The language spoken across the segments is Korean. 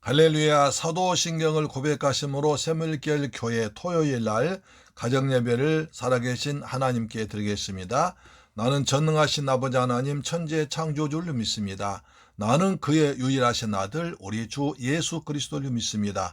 할렐루야 사도신경을 고백하심으로 세물결 교회 토요일 날 가정예배를 살아계신 하나님께 드리겠습니다. 나는 전능하신 아버지 하나님 천지의 창조주를 믿습니다. 나는 그의 유일하신 아들 우리 주 예수 그리스도를 믿습니다.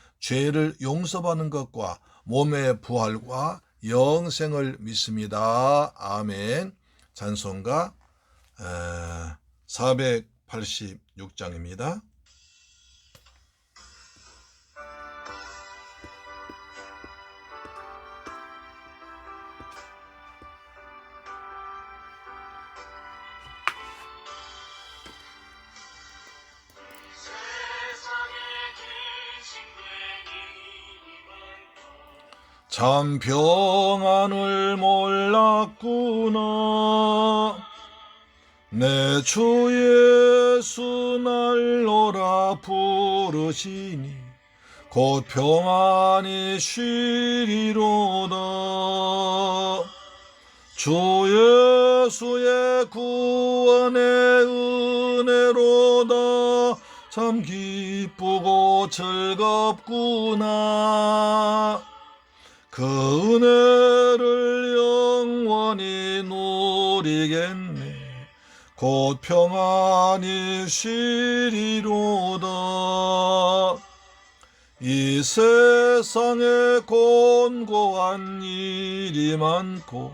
죄를 용서받는 것과 몸의 부활과 영생을 믿습니다. 아멘. 찬송가 486장입니다. 참 평안을 몰랐구나. 내 주 예수 날로라 부르시니 곧 평안이 쉬리로다. 주 예수의 구원의 은혜로다. 참 기쁘고 즐겁구나 그 은혜를 영원히 누리겠네. 곧 평안이 쉬리로다. 이 세상에 곤고한 일이 많고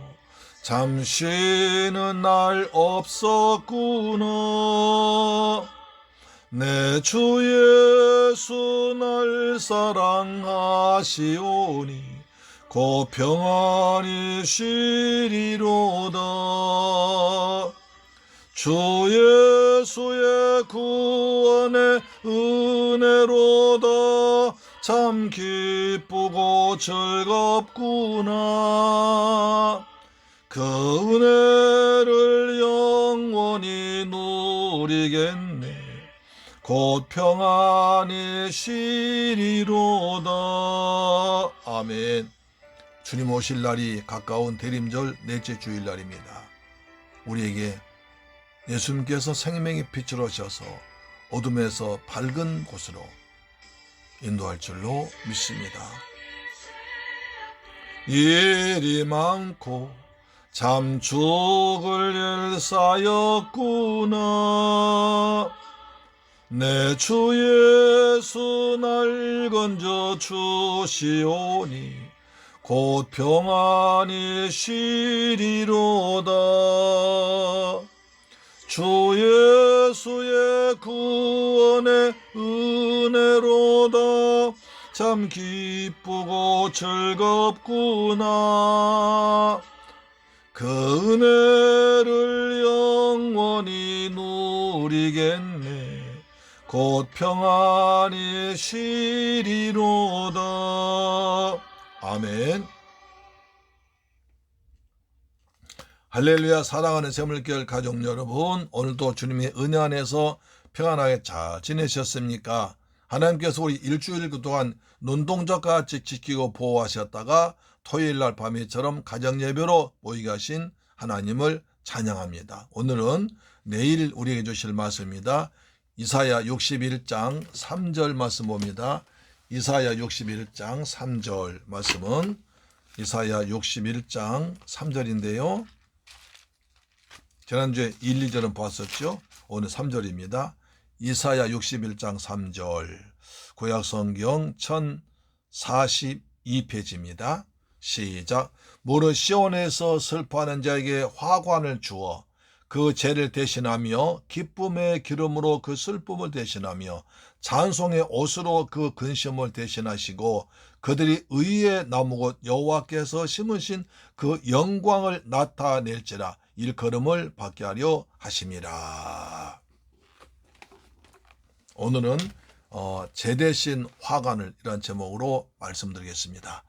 잠시는 날 없었구나. 내 주 예수 날 사랑하시오니 곧 평안히 쉬리로다. 주 예수의 구원의 은혜로다. 참 기쁘고 즐겁구나. 그 은혜를 영원히 누리겠네. 곧 평안히 쉬리로다. 아멘 주님 오실 날이 가까운 대림절 넷째 주일날입니다 우리에게 예수님께서 생명의 빛으로 오셔서 어둠에서 밝은 곳으로 인도할 줄로 믿습니다. 일이 많고 참 죽을 일 쌓였구나 내 주 예수 날 건져 주시오니 곧 평안히 쉬리로다. 주 예수의 구원의 은혜로다. 참 기쁘고 즐겁구나. 그 은혜를 영원히 누리겠네. 곧 평안히 쉬리로다 아멘 할렐루야 사랑하는 세물결 가족 여러분 오늘도 주님의 은혜 안에서 평안하게 잘 지내셨습니까? 하나님께서 우리 일주일 그동안 눈동자과 같이 지키고 보호하셨다가 토요일 날 밤에처럼 가정 예배로 모이게 하신 하나님을 찬양합니다. 오늘은 내일 우리에게 주실 말씀입니다. 이사야 61장 3절 말씀 봅니다. 이사야 61장 3절 말씀은 이사야 61장 3절인데요. 지난주에 1, 2절은 봤었죠. 오늘 3절입니다. 이사야 61장 3절 구약성경 1042페이지입니다. 시작 무릇 시온에서 슬퍼하는 자에게 화관을 주어 그 죄를 대신하며 기쁨의 기름으로 그 슬픔을 대신하며 찬송의 옷으로 그 근심을 대신하시고 그들이 의의 나무곧 여호와께서 심으신 그 영광을 나타낼지라 일걸음을 받게 하려 하심이라. 오늘은 어, 제 대신 화관을 이런 제목으로 말씀드리겠습니다.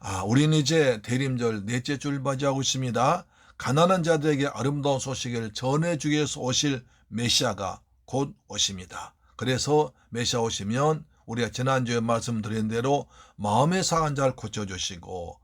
아, 우리는 이제 대림절 넷째 주를 맞이하고 있습니다. 가난한 자들에게 아름다운 소식을 전해주기 위해서 오실 메시아가 곧 오십니다. 그래서 메시아 오시면 우리가 지난주에 말씀드린 대로 마음의 상한 자를 고쳐주시고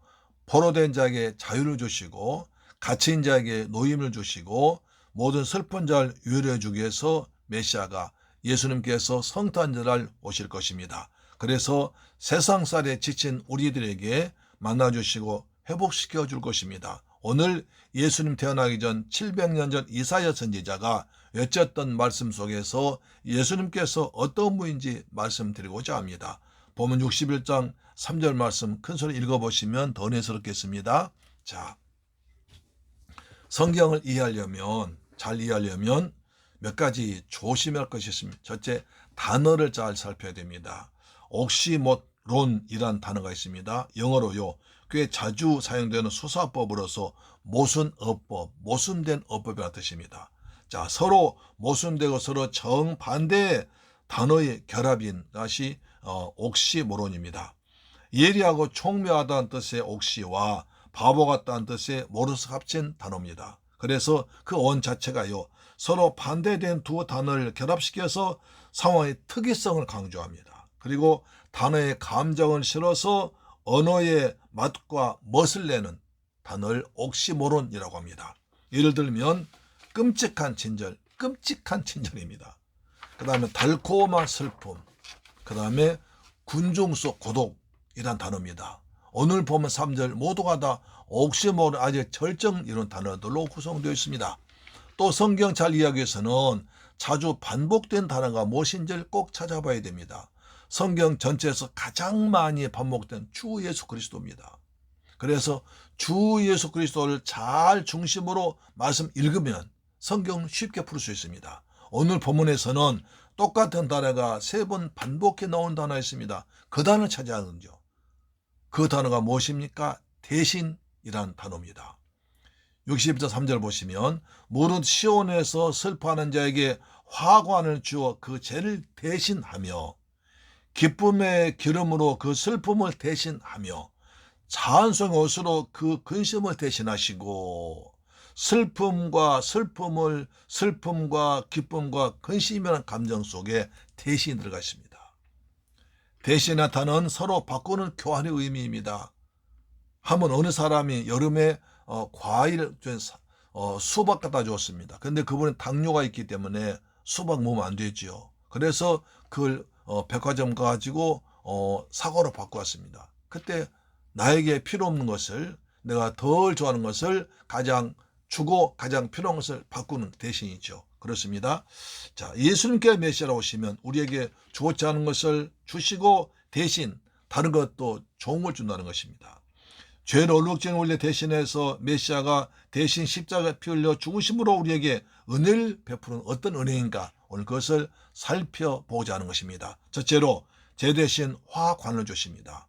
포로된 자에게 자유를 주시고 갇힌 자에게 노임을 주시고 모든 슬픈 자를 유로해 주기 위해서 메시아가 예수님께서 성탄절날 오실 것입니다. 그래서 세상살에 지친 우리들에게 만나주시고 회복시켜 줄 것입니다. 오늘 예수님 태어나기 전 700년 전 이사야 선지자가 외쳤던 말씀 속에서 예수님께서 어떤 분인지 말씀드리고자 합니다. 보면 61장 3절 말씀 큰 소리 읽어보시면 더 내스럽겠습니다. 자, 성경을 이해하려면 잘 이해하려면 몇 가지 조심할 것이 있습니다. 첫째, 단어를 잘 살펴야 됩니다. 옥시모론이란 단어가 있습니다. 영어로요. 꽤 자주 사용되는 수사법으로서 모순어법, 모순된 어법이라는 뜻입니다. 자, 서로 모순되고 서로 정반대의 단어의 결합인 것이 어, 옥시모론입니다. 예리하고 총명하다는 뜻의 옥시와 바보 같다는 뜻의 모르스 합친 단어입니다. 그래서 그 원 자체가요. 서로 반대된 두 단어를 결합시켜서 상황의 특이성을 강조합니다. 그리고 단어의 감정을 실어서 언어의 맛과 멋을 내는 단어를 옥시모론이라고 합니다. 예를 들면 끔찍한 친절, 끔찍한 친절입니다. 그 다음에 달콤한 슬픔, 그 다음에 군중 속 고독이란 단어입니다. 오늘 보면 3절 모두가 다 옥시모론 아주 절정 이런 단어들로 구성되어 있습니다. 또 성경 잘 이해하기 위해서는 자주 반복된 단어가 무엇인지를 꼭 찾아봐야 됩니다. 성경 전체에서 가장 많이 반복된 주 예수 그리스도입니다. 그래서 주 예수 그리스도를 잘 중심으로 말씀 읽으면 성경 쉽게 풀 수 있습니다. 오늘 본문에서는 똑같은 단어가 세 번 반복해 나온 단어가 있습니다. 그 단어를 찾아야 하는죠. 그 단어가 무엇입니까? 대신이란 단어입니다. 60절 3절 보시면 무릇 시온에서 슬퍼하는 자에게 화관을 주어 그 죄를 대신하며 기쁨의 기름으로 그 슬픔을 대신하며 찬송의 옷으로 그 근심을 대신하시고 슬픔과 슬픔을 슬픔과 기쁨과 근심이라는 감정 속에 대신이 들어가 있습니다. 대신의 단어는 서로 바꾸는 교환의 의미입니다. 한번 어느 사람이 여름에 어, 과일 어, 수박 갖다 줬습니다. 근데 그분은 당뇨가 있기 때문에 수박 먹으면 안 되지요. 그래서 그걸 어, 백화점 가지고 어, 사과로 바꾸었습니다. 그때 나에게 필요 없는 것을 내가 덜 좋아하는 것을 가장 주고 가장 필요한 것을 바꾸는 대신이죠. 그렇습니다. 자, 예수님께 메시아로 오시면 우리에게 좋지 않은 것을 주시고 대신 다른 것도 좋은 걸 준다는 것입니다. 죄를 얼룩진 원리 대신해서 메시아가 대신 십자가 피 흘려 죽으심으로 우리에게 은혜를 베푸는 어떤 은혜인가 오늘 그것을 살펴보고자 하는 것입니다. 첫째로 제 대신 화관을 주십니다.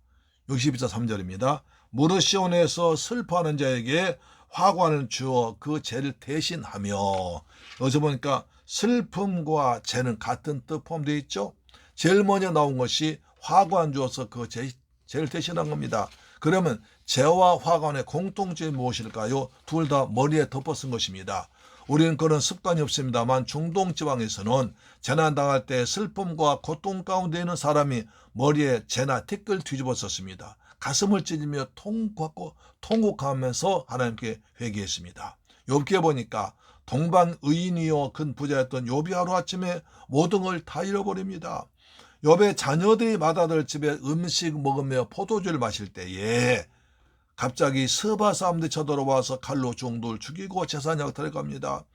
62절 3절입니다. 무릇 시온에서 슬퍼하는 자에게 화관을 주어 그 죄를 대신하며 여기서 보니까 슬픔과 죄는 같은 뜻 포함되어 있죠. 제일 먼저 나온 것이 화관 주어서 그 죄, 죄를 대신한 겁니다. 그러면 죄와 화관의 공통점이 무엇일까요? 둘 다 머리에 덮어 쓴 것입니다. 우리는 그런 습관이 없습니다만 중동 지방에서는 재난 당할 때 슬픔과 고통 가운데 있는 사람이 머리에 재나 티끌 뒤집어 썼습니다. 가슴을 찢으며 통곡하고 통곡하면서 하나님께 회개했습니다. 욥기에 보니까 동방 의인이요 큰 부자였던 욥이 하루 아침에 모든 걸 다 잃어버립니다. 욥의 자녀들이 맏아들 집에 음식 먹으며 포도주를 마실 때에 갑자기 스바 사람들이 쳐들어와서 칼로 종들 죽이고 재산 약탈해 갑니다.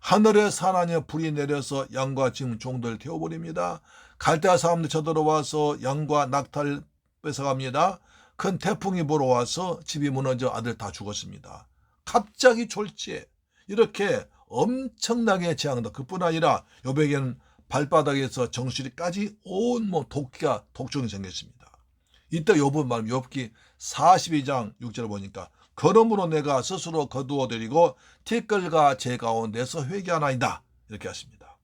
하늘에 산안에 불이 내려서 양과 지금 종들 태워버립니다. 갈대아 사람들이 쳐들어와서 양과 낙타를 뺏어갑니다. 큰 태풍이 불어와서 집이 무너져 아들 다 죽었습니다. 갑자기 졸지에 이렇게 엄청나게 재앙다. 그뿐 아니라 여백에는 발바닥에서 정수리까지 온몸 독기가 독종이 생겼습니다. 이때 욥은 말 욥기 42장 6절 보니까 그러므로 내가 스스로 거두어 드리고 티끌과 제 가운데서 회개하나이다 이렇게 하십니다.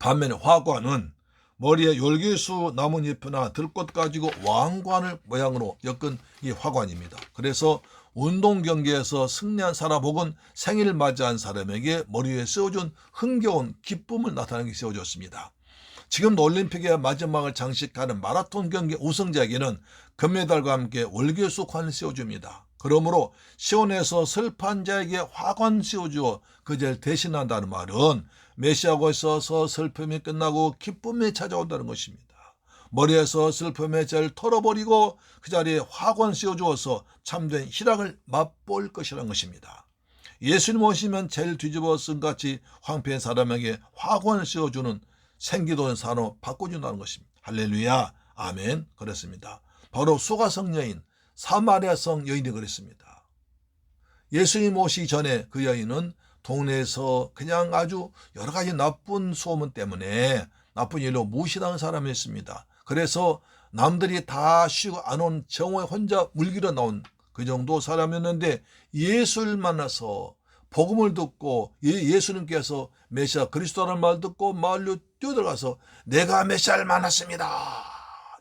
반면에 화관은 머리에 열기수 나뭇잎이나 들꽃 가지고 왕관을 모양으로 엮은 이 화관입니다. 그래서 운동 경기에서 승리한 사람 혹은 생일 맞이한 사람에게 머리 위에 씌워준 흥겨운 기쁨을 나타내기 씌워졌습니다. 지금도 올림픽의 마지막을 장식하는 마라톤 경기 우승자에게는 금메달과 함께 월계수 관을 씌워줍니다. 그러므로 시온에서 슬픈 자에게 화관 씌워주어 그제를 대신한다는 말은 메시아고 있어서 슬픔이 끝나고 기쁨이 찾아온다는 것입니다. 머리에서 슬픔의 죄를 털어버리고 그 자리에 화관 씌워주어서 참된 희락을 맛볼 것이라는 것입니다. 예수님 오시면 죄를 뒤집어 쓴 같이 황폐한 사람에게 화관을 씌워주는 생기도는 사로 바꿔준다는 것입니다. 할렐루야, 아멘. 그랬습니다. 바로 수가성 여인, 사마리아 성 여인이 그랬습니다. 예수님 오시기 전에 그 여인은 동네에서 그냥 아주 여러 가지 나쁜 소문 때문에 나쁜 일로 무시당한 사람이었습니다. 그래서 남들이 다 쉬고 안 온 정오에 혼자 물기로 나온 그 정도 사람이었는데 예수를 만나서 복음을 듣고 예- 예수님께서 메시아 그리스도라는 말 듣고 마을로 뛰어들어가서 내가 메시아를 만났습니다.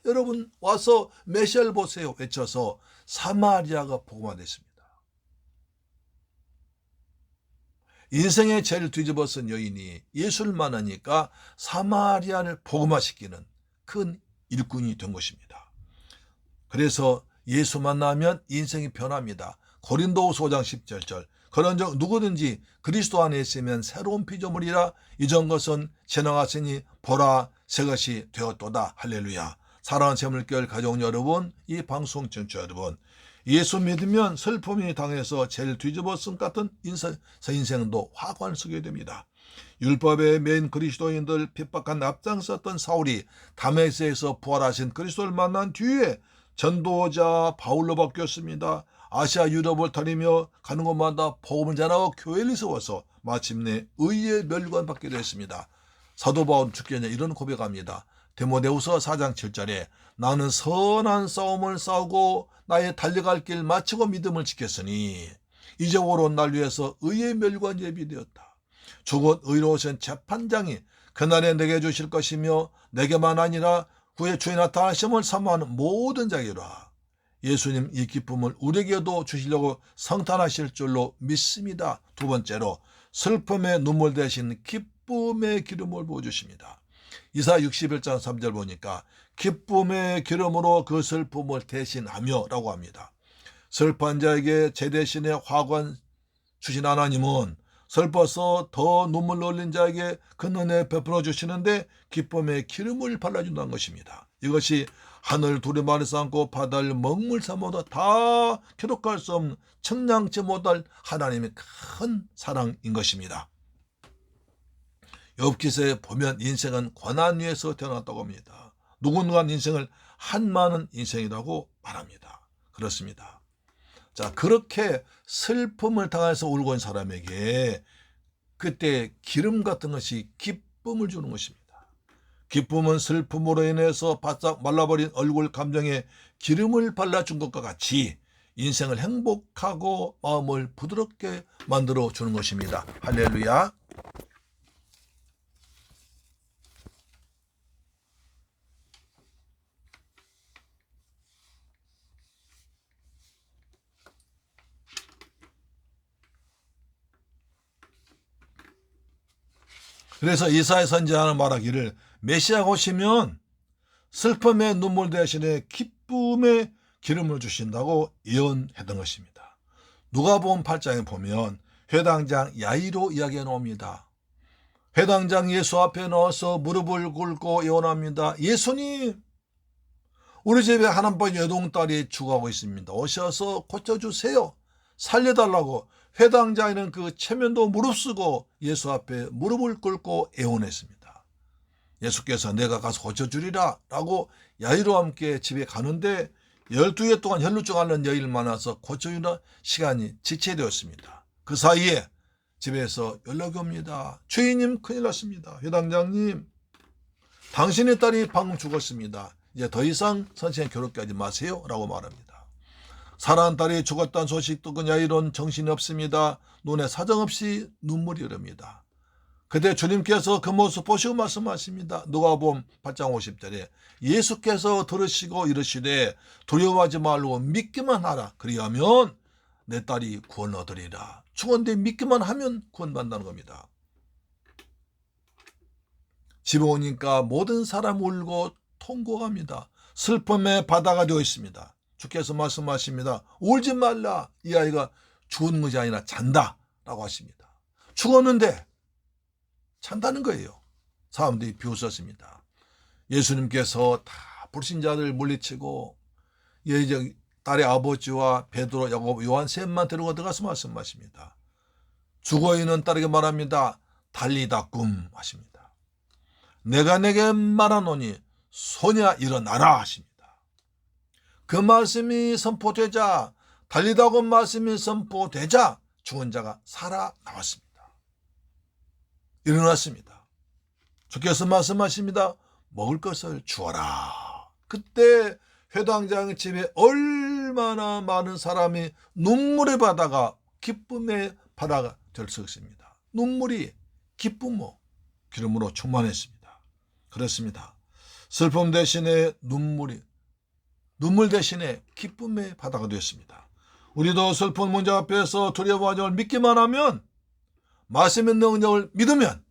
여러분 와서 메시아를 보세요 외쳐서 사마리아가 복음화됐습니다. 인생의 죄를 뒤집어 쓴 여인이 예수를 만나니까 사마리아를 복음화시키는 큰 일꾼이 된 것입니다. 그래서 예수 만나면 인생이 변합니다. 고린도후서 5장 17절 그런즉 누구든지 그리스도 안에 있으면 새로운 피조물이라 이전 것은 지나갔으니 보라 새 것이 되었도다 할렐루야 사랑하는 재물결 가족 여러분 이 방송 청취자 여러분 예수 믿으면 슬픔이 당해서 죄를 뒤집어 쓴 같은 인생, 인생도 화관 쓰게 됩니다. 율법의 맨 그리스도인들 핍박한 앞장섰던 사울이 다메스에서 부활하신 그리스도를 만난 뒤에 전도자 바울로 바뀌었습니다. 아시아 유럽을 다니며 가는 곳마다 복음을 전하고 교회를 세워서 마침내 의의 멸관 받게 됐습니다. 사도 바울 죽겠냐 이런 고백합니다. 데모데후서 4장 7절에 나는 선한 싸움을 싸우고 나의 달려갈 길 마치고 믿음을 지켰으니 이제고로 날 위해서 의의 멸관 예비되었다. 죽은 의로우신 재판장이 그날에 내게 주실 것이며 내게만 아니라 그의 주에 나타나심을 사모하는 모든 자기라. 예수님 이 기쁨을 우리에게도 주시려고 성탄하실 줄로 믿습니다. 두 번째로 슬픔의 눈물 대신 기쁨의 기름을 부어주십니다. 이사 61장 3절 보니까 기쁨의 기름으로 그 슬픔을 대신하며 라고 합니다. 슬픈 자에게 제 대신에 화관 주신 하나님은 슬퍼서 더 눈물 흘린 자에게 그 은혜 베풀어 주시는데 기쁨의 기름을 발라준다는 것입니다. 이것이 하늘 두루마리 쌓고 바다를 먹물 삼아도 다 기록할 수 없는 청량치 못할 하나님의 큰 사랑인 것입니다. 엽기서에 보면 인생은 고난 위에서 태어났다고 합니다. 누군가 인생을 한 많은 인생이라고 말합니다. 그렇습니다. 자, 그렇게 슬픔을 당해서 울고 있는 사람에게 그때 기름 같은 것이 기쁨을 주는 것입니다. 기쁨은 슬픔으로 인해서 바싹 말라버린 얼굴 감정에 기름을 발라준 것과 같이 인생을 행복하고 마음을 부드럽게 만들어 주는 것입니다. 할렐루야. 그래서 이사의 선지자는 말하기를 메시아가 오시면 슬픔의 눈물 대신에 기쁨의 기름을 주신다고 예언했던 것입니다. 누가복음 8장에 보면 회당장 야이로 이야기해 놓습니다. 회당장 예수 앞에 넣어서 무릎을 꿇고 예언합니다. 예수님, 우리 집에 하나뿐 여동딸이 죽어가고 있습니다. 오셔서 고쳐주세요. 살려달라고 회당장에는 그 체면도 무릅쓰고 예수 앞에 무릎을 꿇고 애원했습니다. 예수께서 내가 가서 고쳐주리라 라고 야이로 함께 집에 가는데 12해 동안 혈루증 앓는 여인을 만나서 고쳐주는 시간이 지체되었습니다. 그 사이에 집에서 연락이 옵니다. 주인님 큰일 났습니다. 회당장님 당신의 딸이 방금 죽었습니다. 이제 더 이상 선생님 괴롭게 마세요 라고 말합니다. 사랑한 딸이 죽었다는 소식 듣고 야이론 정신이 없습니다. 눈에 사정없이 눈물이 흐릅니다. 그때 주님께서 그 모습 보시고 말씀하십니다. 누가복음 8장 50절에 예수께서 들으시고 이르시되 두려워하지 말고 믿기만 하라. 그리하면 내 딸이 구원 얻으리라. 죽었는데 믿기만 하면 구원받는다는 겁니다. 집에 오니까 모든 사람 울고 통곡합니다. 슬픔의 바다가 되어 있습니다. 주께서 말씀하십니다. 울지 말라. 이 아이가 죽은 것이 아니라 잔다. 라고 하십니다. 죽었는데 잔다는 거예요. 사람들이 비웃었습니다. 예수님께서 다 불신자들 물리치고 예정 딸의 아버지와 베드로, 야고보, 요한 셋만 데리고 들어가서 말씀하십니다. 죽어 있는 딸에게 말합니다. 달리다 꿈 하십니다. 내가 내게 말하노니 소냐 일어나라 하십니다. 그 말씀이 선포되자 달리다고 말씀이 선포되자 죽은 자가 살아 나왔습니다. 일어났습니다. 주께서 말씀하십니다. 먹을 것을 주어라. 그때 회당장 집에 얼마나 많은 사람이 눈물의 바다가 기쁨의 바다가 될 수 있습니다. 눈물이 기쁨으로 기름으로 충만했습니다. 그렇습니다. 슬픔 대신에 눈물이 눈물 대신에 기쁨의 바다가 되었습니다. 우리도 슬픈 문제 앞에서 두려워하지 말고 믿기만 하면 말씀의 능력을 믿으면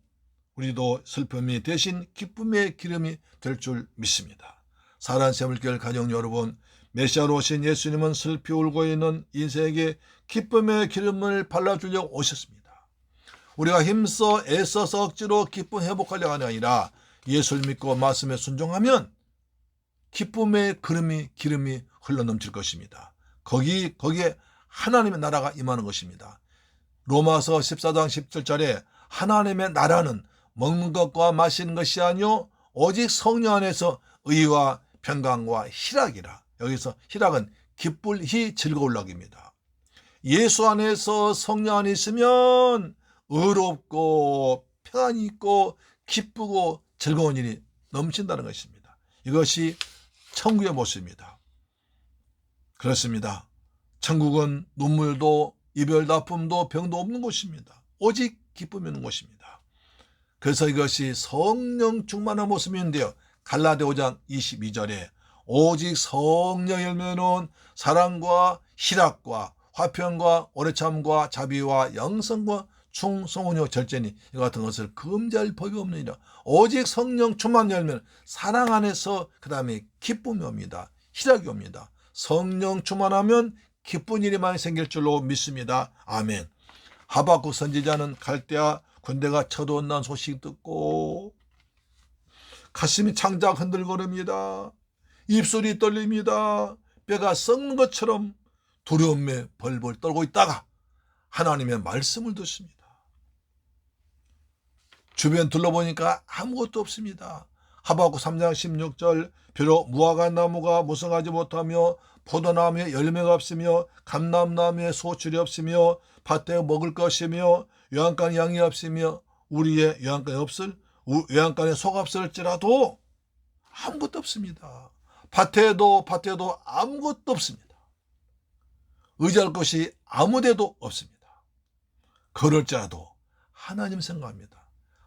우리도 슬픔이 대신 기쁨의 기름이 될 줄 믿습니다. 사랑 세물결 가정 여러분, 메시아로 오신 예수님은 슬피 울고 있는 인생에게 기쁨의 기름을 발라주려고 오셨습니다. 우리가 힘써 애써서 억지로 기쁨 게 아니라 예수를 믿고 말씀에 순종하면 기쁨의 기름이 기름이 흘러 넘칠 것입니다. 거기 거기에 하나님의 나라가 임하는 것입니다. 로마서 14장 17절에 하나님의 나라는 먹는 것과 마시는 것이 아니요 오직 성령 안에서 의와 평강과 희락이라. 여기서 희락은 기쁠히 즐거울락입니다. 예수 안에서 성령 안에 있으면 의롭고 평안이 있고 기쁘고 즐거운 일이 넘친다는 것입니다. 이것이 천국의 모습입니다. 그렇습니다. 천국은 눈물도 이별도 아픔도 병도 없는 곳입니다. 오직 기쁨이 있는 곳입니다. 그래서 이것이 성령 충만한 모습인데요. 갈라데 5장 22절에 오직 성령 열매는 사랑과 희락과 화평과 오래참과 자비와 영성과 충성원요 절제니 이 같은 것을 금지할 법이 없느니라. 오직 성령 충만 열매는 사랑 안에서 그 다음에 기쁨이 옵니다. 희락이 옵니다. 성령 충만하면 기쁜 일이 많이 생길 줄로 믿습니다. 아멘. 하박국 선지자는 갈대아 군대가 쳐들어온다는 소식 듣고 가슴이 창작 흔들거립니다. 입술이 떨립니다. 뼈가 썩는 것처럼 두려움에 벌벌 떨고 있다가 하나님의 말씀을 듣습니다. 주변 둘러보니까 아무것도 없습니다. 하박국 3장 16절 비록 무화과 나무가 무성하지 못하며 포도나무에 열매가 없으며 감람나무에 소출이 없으며 밭에 먹을 것이며 요한간 양이 없으며 우리의 요한간이 없을 요한간에 소가 없을지라도 아무것도 없습니다. 밭에도 밭에도 아무것도 없습니다. 의지할 것이 아무데도 없습니다. 그럴지라도 하나님 생각합니다.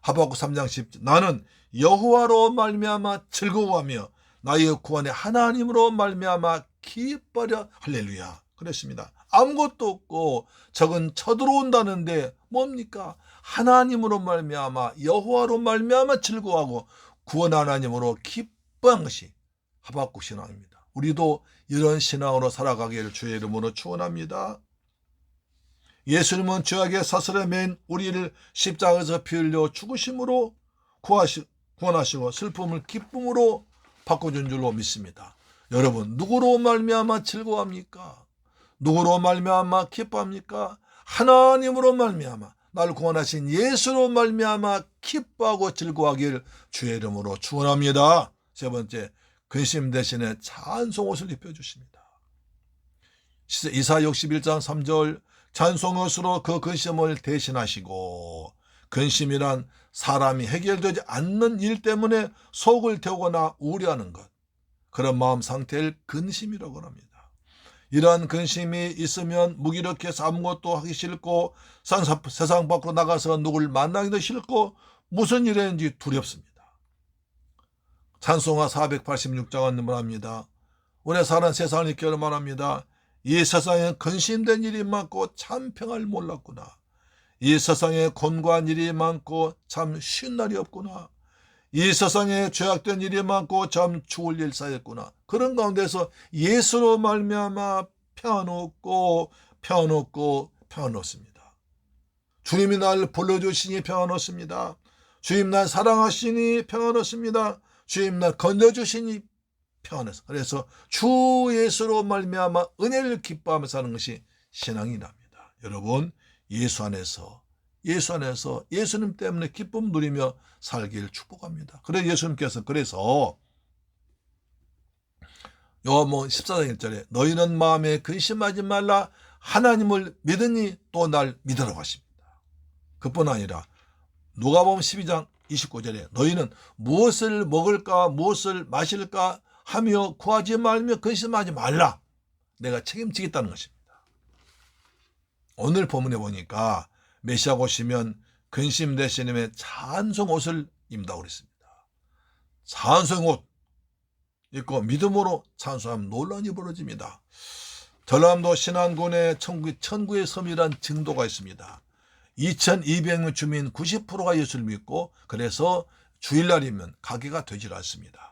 하박국 3장 10절 나는 여호와로 말미암아 즐거워하며 나의 구원의 하나님으로 말미암아 기뻐려 할렐루야 그랬습니다. 아무것도 없고 적은 쳐들어온다는데 뭡니까? 하나님으로 말미암아 여호와로 말미암아 즐거워하고 구원 하나님으로 기뻐한 것이 하박국 신앙입니다. 우리도 이런 신앙으로 살아가기를 주의 이름으로 축원합니다. 예수님은 죄악의 사슬에 맨 우리를 십자가에서 피 흘려 죽으심으로 구하시, 구원하시고 슬픔을 기쁨으로 바꿔준 줄로 믿습니다. 여러분 누구로 말미암아 즐거워합니까? 누구로 말미암아 기뻐합니까? 하나님으로 말미암아 나를 구원하신 예수로 말미암아 기뻐하고 즐거워하길 주의 이름으로 축원합니다. 세 번째 근심 대신에 찬송 옷을 입혀 주십니다. 이사 61장 3절 찬송 옷으로 그 근심을 대신하시고 근심이란 사람이 해결되지 않는 일 때문에 속을 태우거나 우려하는 것 그런 마음 상태를 근심이라고 합니다. 이러한 근심이 있으면 무기력해서 아무것도 하기 싫고 상- 세상 밖으로 나가서 누굴 만나기도 싫고 무슨 일인지 두렵습니다. 찬송가 486장은 말합니다. 우리 사는 세상을 이끌 말합니다. 이 세상에 근심된 일이 많고 참 평화를 몰랐구나. 이 세상에 곤고한 일이 많고 참 쉬운 날이 없구나. 이 세상에 죄악된 일이 많고 참 죽을 일 쌓였구나. 그런 가운데서 예수로 말미암아 평안없고 평안없고 평안없습니다. 주님이 날 불러주시니 평안없습니다. 주님 날 사랑하시니 평안없습니다. 주님 날 건져주시니 평안해서 그래서 주 예수로 말미암아 은혜를 기뻐하며 사는 것이 신앙이랍니다. 여러분 예수 안에서 예수 안에서 예수님 때문에 기쁨 누리며 살기를 축복합니다. 그래 예수님께서 그래서 요한복음 14장 1절에 너희는 마음에 근심하지 말라 하나님을 믿으니 또 날 믿으라고 하십니다. 그뿐 아니라 누가복음 12장 29절에 너희는 무엇을 먹을까 무엇을 마실까 하며 구하지 말며 근심하지 말라. 내가 책임지겠다는 것입니다. 오늘 본문에 보니까 메시아 오시면 근심 대신에 찬송 옷을 입는다고 그랬습니다. 찬송 옷 입고 믿음으로 찬송하면 일이 벌어집니다. 전라남도 신안군의 천구, 천구의 섬이란 증도가 있습니다. 2200명 주민 90%가 예수를 믿고 그래서 주일날이면 가게가 되질 않습니다.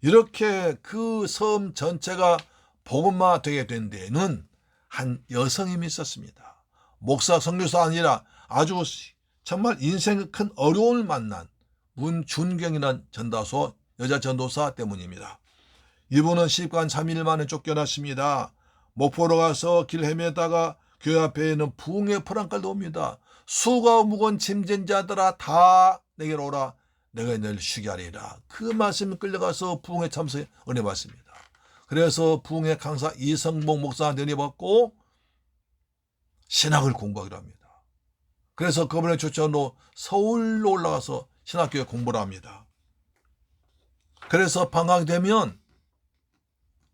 이렇게 그 섬 전체가 복음화 되게 된 데에는 한 여성이 있었습니다. 목사 성교사 아니라 아주 정말 인생의 큰 어려움을 만난 문준경이라는 전도사 여자 전도사 때문입니다. 이분은 시집간 3일 만에 쫓겨났습니다. 목포로 가서 길 헤매다가 교회 앞에 있는 부흥의 포랑깔도 옵니다. 수가 무거운 짐진 자들아 다 내게로 오라. 내가 너를 쉬게 하리라. 그 말씀에 끌려가서 부흥에 참석해 은혜 받습니다. 그래서 부흥의 강사 이성봉 목사한테 은혜 받고 신학을 공부하기로 합니다. 그래서 그분의 추천으로 서울로 올라가서 신학교에 공부를 합니다. 그래서 방학이 되면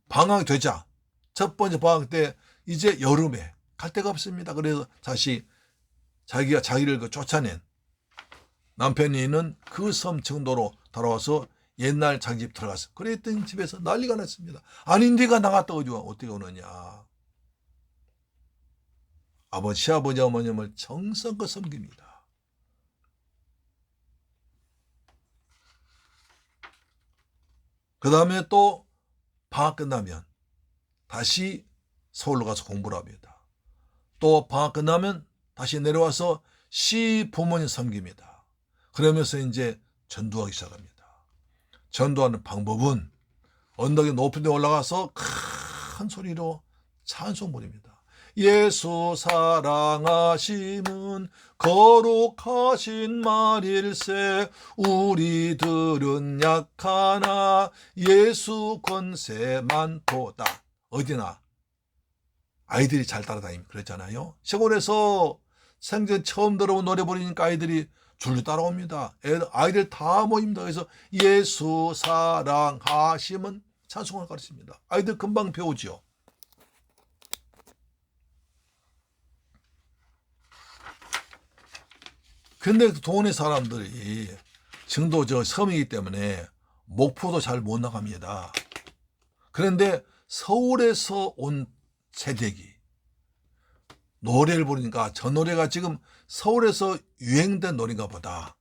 방학이 되자 첫 번째 방학 때 이제 여름에 갈 데가 없습니다. 그래서 다시 자기가 자기를 그 쫓아낸 남편이 있는 그 섬 청도로 돌아와서 옛날 자기 집 들어갔어. 그랬더니 집에서 난리가 났습니다. 아니 네가 나갔다 오지 어떻게 오느냐. 아버지 아버지 어머님을 정성껏 섬깁니다. 그 다음에 또 방학 끝나면 다시 서울로 가서 공부를 합니다. 또 방학 끝나면 다시 내려와서 시 부모님 섬깁니다. 그러면서 이제 전도하기 시작합니다. 전도하는 방법은 언덕에 높은 데 올라가서 큰 소리로 찬송 부립니다. 예수 사랑하심은 거룩하신 말일세 우리들은 약하나 예수 권세 많도다. 어디나 아이들이 잘 따라다니면 그랬잖아요. 시골에서 생전 처음 들어본 노래 부르니까 아이들이 줄로 따라옵니다. 애들, 아이들 다 모입니다. 그래서 예수 사랑하심은 찬송을 가르칩니다. 아이들 금방 배우지요. 근데 그 동네 사람들이 정도 저 섬이기 때문에 목포도 잘 못 나갑니다. 그런데 서울에서 온 세대기 노래를 부르니까 저 노래가 지금 서울에서 유행된 노래인가 보다.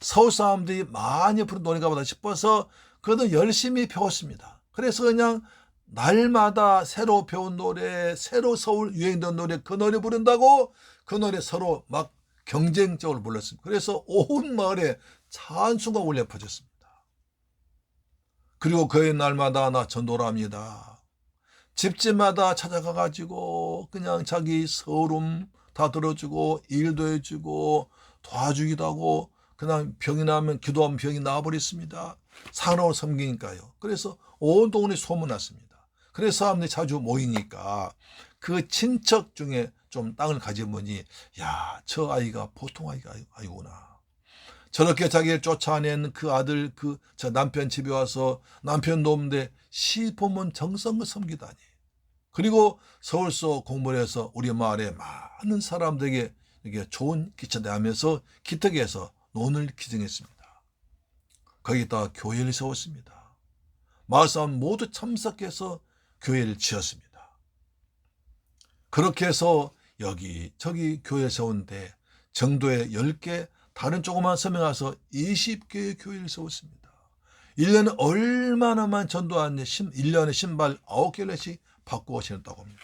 서울 사람들이 많이 부른 노래인가 보다 싶어서 그래도 열심히 배웠습니다. 그래서 그냥 날마다 새로 배운 노래, 새로 서울 유행된 노래, 그 노래 부른다고 그 노래 서로 막 경쟁적으로 불렀습니다. 그래서 온 마을에 찬송가 울려 퍼졌습니다. 그리고 그 날마다 나 전도를 합니다. 집집마다 찾아가 가지고 그냥 자기 서름 다 들어주고 일도 해주고 도와주기도 하고 그냥 병이 나면 기도하면 병이 나와버렸습니다. 산업을 섬기니까요. 그래서 온 동네 소문났습니다. 그래서 사람들이 자주 모이니까 그 친척 중에 좀 땅을 가진 분이 야 저 아이가 보통 아이가 아니- 아니구나. 저렇게 자기를 쫓아낸 그 아들 그 저 남편 집에 와서 남편도 없는데 시부모 정성을 섬기다니 그리고 서울서 공부를 해서 우리 마을에 많은 사람들에게 이게 좋은 기차대 하면서 기특해서 논을 기증했습니다. 거기다 교회를 세웠습니다. 마을 사람 모두 참석해서 교회를 지었습니다. 그렇게 해서 여기 저기 교회 세운데 정도에 10개 다른 조그만 섬에 가서 20개의 교회를 세웠습니다. 1년에 얼마나만 전도하는데 1년에 신발 9개씩 바꾸어 신었다고 합니다.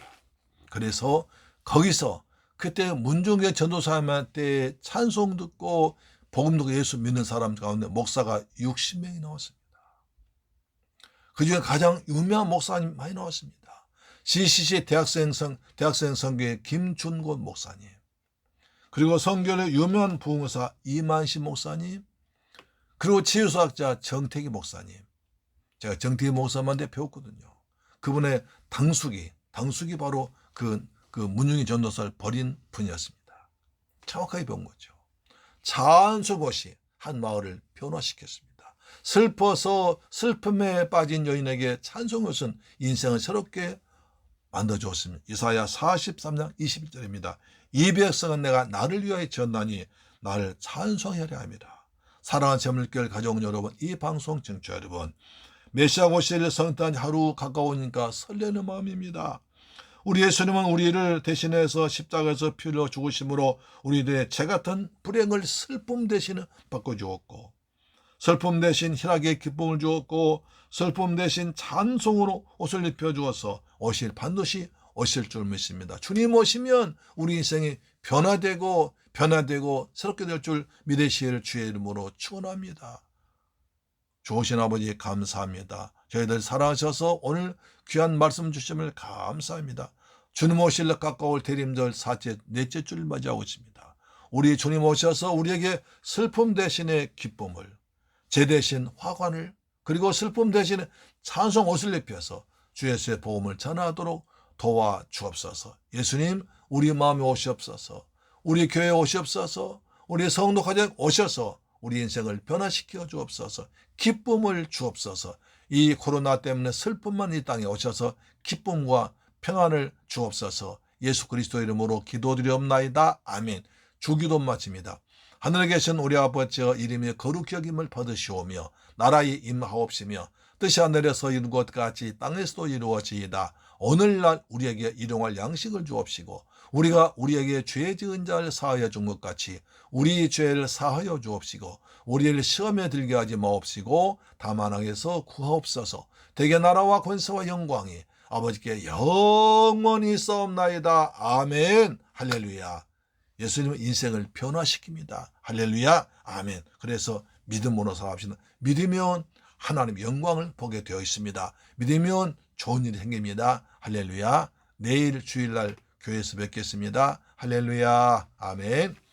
그래서 거기서 그때 문중계 전도사님한테 찬송 듣고 복음 듣고 예수 믿는 사람 가운데 목사가 60명이 나왔습니다. 그 중에 가장 유명한 목사님 많이 나왔습니다. CCC 대학생 성, 대학생 성교의 김준곤 목사님. 그리고 성교의 유명한 부흥사 이만시 목사님. 그리고 치유수학자 정태기 목사님. 제가 정태기 목사님한테 배웠거든요. 그분의 당숙이, 당숙이 바로 그, 그 문중희 전도사를 버린 분이었습니다. 정확하게 배운 거죠. 찬수것이 한 마을을 변화시켰습니다. 슬퍼서 슬픔에 빠진 여인에게 찬송것은 인생을 새롭게 만들어주었습니다. 이사야 43장 21절입니다. 이 백성은 내가 나를 위하여 지었나니 나를 찬송하려 합니다. 사랑하는 재물결 가족 여러분, 이 방송 청취자 여러분, 메시아 오실 성탄 하루 가까우니까 설레는 마음입니다. 우리 예수님은 우리를 대신해서 십자가에서 피를 죽으심으로 우리들의 죄 같은 불행을 슬픔 대신 바꿔 주었고 슬픔 대신 희락의 기쁨을 주었고 슬픔 대신 찬송으로 옷을 입혀 주어서 오실 반드시 오실 줄 믿습니다. 주님 오시면 우리 인생이 변화되고 변화되고 새롭게 될 줄 믿으시기를 주의 이름으로 축원합니다. 좋으신 아버지 감사합니다. 저희들 사랑하셔서 오늘 귀한 말씀 주심을 감사합니다. 주님 오실 가까울 대림절 사째 넷째 줄 맞이하고 있습니다. 우리 주님 오셔서 우리에게 슬픔 대신의 기쁨을 제 대신 화관을 그리고 슬픔 대신에 찬송 옷을 입혀서 주 예수의 복음을 전하도록 도와 주옵소서. 예수님 우리 마음에 오시옵소서. 우리 교회에 오시옵소서. 우리 성도 가정 오셔서 우리 인생을 변화시켜 주옵소서. 기쁨을 주옵소서. 이 코로나 때문에 슬픔만 이 땅에 오셔서 기쁨과 평안을 주옵소서. 예수 그리스도 이름으로 기도드리옵나이다. 아멘. 주기도 마칩니다. 하늘에 계신 우리 아버지여 이름이 거룩히 여김을 받으시오며 나라의 임하옵시며 뜻이 하늘에서 이룬 것 같이 땅에서도 이루어지이다. 오늘날 우리에게 일용할 양식을 주옵시고 우리가 우리에게 죄 지은 자를 사하여 준 것 같이 우리 죄를 사하여 주옵시고 우리를 시험에 들게 하지 마옵시고 다만 악에서 구하옵소서 대개 나라와 권세와 영광이 아버지께 영원히 싸움나이다. 아멘. 할렐루야. 예수님은 인생을 변화시킵니다. 할렐루야. 아멘. 그래서 믿음으로 살아갑시다. 믿으면 하나님 영광을 보게 되어 있습니다. 믿으면 좋은 일이 생깁니다. 할렐루야. 내일 주일날 교회에서 뵙겠습니다. 할렐루야. 아멘.